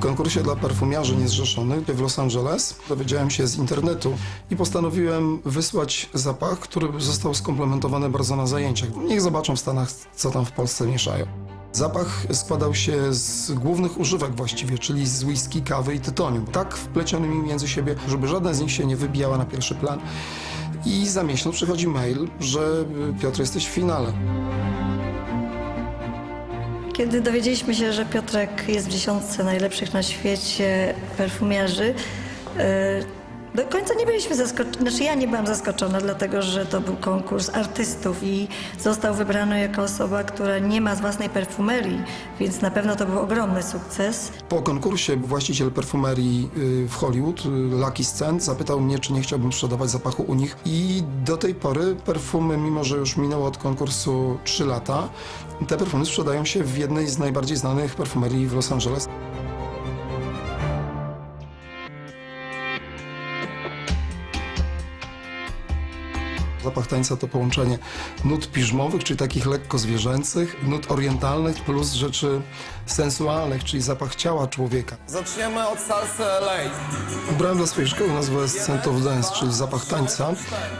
konkursie dla perfumiarzy niezrzeszonych w Los Angeles dowiedziałem się z internetu i postanowiłem wysłać zapach, który został skomplementowany bardzo na zajęciach. Niech zobaczą w Stanach, co tam w Polsce mieszają. Zapach składał się z głównych używek właściwie, czyli z whisky, kawy i tytoniu. Tak wplecionymi między siebie, żeby żadna z nich się nie wybijała na pierwszy plan. I za miesiąc przychodzi mail, że y, Piotr jesteś w finale. Kiedy dowiedzieliśmy się, że Piotrek jest w dziesiątce najlepszych na świecie perfumiarzy, e, do końca nie byliśmy zaskoczeni, znaczy ja nie byłam zaskoczona, dlatego że to był konkurs artystów i został wybrany jako osoba, która nie ma własnej perfumerii, więc na pewno to był ogromny sukces. Po konkursie właściciel perfumerii y, w Hollywood, y, Lucky Scent, zapytał mnie, czy nie chciałbym sprzedawać zapachu u nich. I do tej pory perfumy, mimo że już minęło od konkursu 3 lata, te perfumy sprzedają się w jednej z najbardziej znanych perfumerii w Los Angeles. Zapach tańca to połączenie nut piżmowych, czyli takich lekko zwierzęcych, nut orientalnych plus rzeczy sensualnych, czyli zapach ciała człowieka. Zaczniemy od salsy LA. Wybrałem dla swojej szkoły nazwę Scent of Dance, czyli zapach tańca,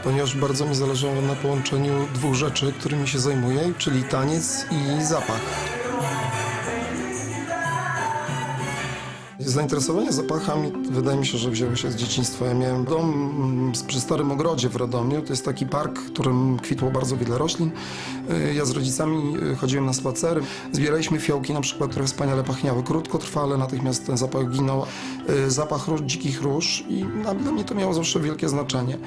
ponieważ bardzo mi zależało na połączeniu dwóch rzeczy, którymi się zajmuję, czyli taniec i zapach. Zainteresowanie zapachami wydaje mi się, że wzięło się z dzieciństwa. Ja miałem dom mm, przy Starym Ogrodzie w Radomiu. To jest taki park, w którym kwitło bardzo wiele roślin. Y, Ja z rodzicami y, chodziłem na spacery. Zbieraliśmy fiołki na przykład, które wspaniale pachniały. Krótkotrwale natychmiast ten zapach ginął. Y, Zapach róż, dzikich róż i dla mnie to miało zawsze wielkie znaczenie.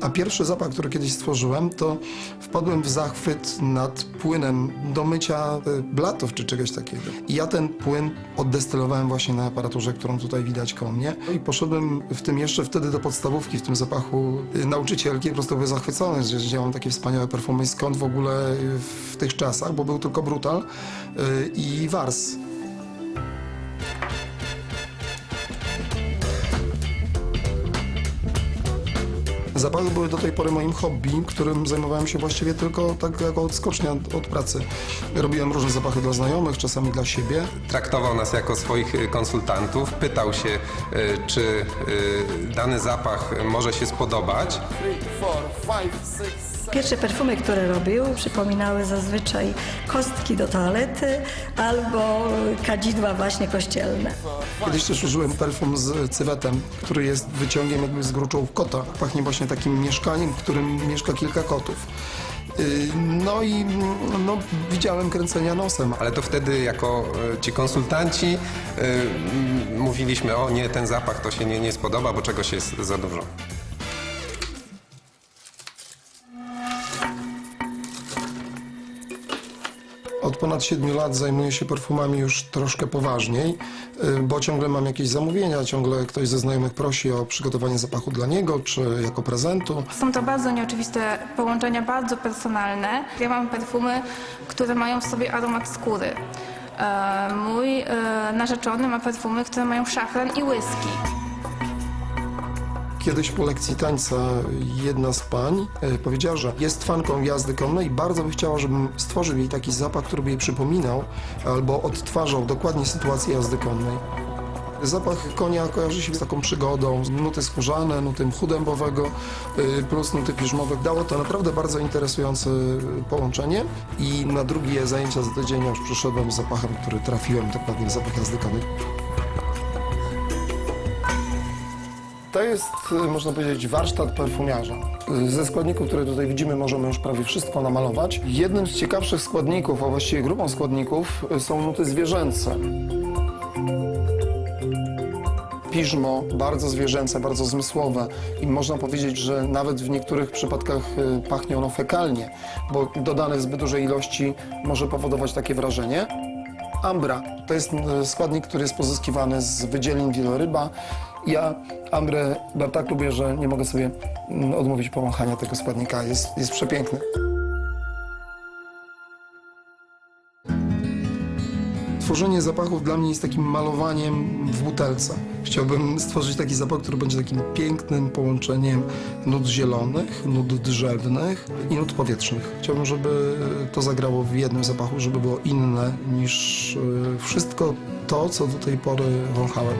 A pierwszy zapach, który kiedyś stworzyłem, to wpadłem w zachwyt nad płynem do mycia blatów czy czegoś takiego. I ja ten płyn oddestylowałem właśnie na aparaturze, którą tutaj widać koło mnie. I poszedłem w tym jeszcze wtedy do podstawówki, w tym zapachu nauczycielki, po prostu były zachwycone, że działam takie wspaniałe perfumy. Skąd w ogóle w tych czasach, bo był tylko Brutal y, i Wars. Zapachy były do tej pory moim hobby, którym zajmowałem się właściwie tylko tak jako odskocznia od, od pracy. Robiłem różne zapachy dla znajomych, czasami dla siebie. Traktował nas jako swoich y, konsultantów, pytał się, y, czy y, dany zapach może się spodobać. Three, four, five, six, Pierwsze perfumy, które robił, przypominały zazwyczaj kostki do toalety albo kadzidła właśnie kościelne. Kiedyś też użyłem perfum z cywetem, który jest wyciągiem jakby z gruczołów kota. Pachnie właśnie takim mieszkaniem, w którym mieszka kilka kotów. Yy, No i no, widziałem kręcenia nosem. Ale to wtedy jako y, ci konsultanci y, mm, mówiliśmy, o nie, ten zapach to się nie, nie spodoba, bo czegoś jest za dużo. Od ponad 7 lat zajmuję się perfumami już troszkę poważniej, yy, bo ciągle mam jakieś zamówienia, ciągle ktoś ze znajomych prosi o przygotowanie zapachu dla niego, czy jako prezentu. Są to bardzo nieoczywiste połączenia, bardzo personalne. Ja mam perfumy, które mają w sobie aromat skóry. E, Mój e, narzeczony ma perfumy, które mają szafran i whisky. Kiedyś po lekcji tańca jedna z pań e, powiedziała, że jest fanką jazdy konnej i bardzo by chciała, żebym stworzył jej taki zapach, który by jej przypominał albo odtwarzał dokładnie sytuację jazdy konnej. Zapach konia kojarzy się z taką przygodą, nuty skórzane, nuty mchu dębowego y, plus nuty piżmowe. Dało to naprawdę bardzo interesujące połączenie i na drugie zajęcia za tydzień już przyszedłem z zapachem, który trafiłem dokładnie w zapach jazdy konnej. To jest, y, można powiedzieć, warsztat perfumiarza. Y, Ze składników, które tutaj widzimy, możemy już prawie wszystko namalować. Jednym z ciekawszych składników, a właściwie grupą składników, y, są nuty zwierzęce. Piżmo, bardzo zwierzęce, bardzo zmysłowe i można powiedzieć, że nawet w niektórych przypadkach pachnie ono fekalnie, bo dodane w zbyt dużej ilości może powodować takie wrażenie. Ambra to jest składnik, który jest pozyskiwany z wydzielin wieloryba. Ja ambrę tak lubię, że nie mogę sobie mm, odmówić pomachania tego składnika. Jest, jest przepiękny. Tworzenie zapachów dla mnie jest takim malowaniem w butelce. Chciałbym stworzyć taki zapach, który będzie takim pięknym połączeniem nut zielonych, nut drzewnych i nut powietrznych. Chciałbym, żeby to zagrało w jednym zapachu, żeby było inne niż y, wszystko to, co do tej pory wąchałem.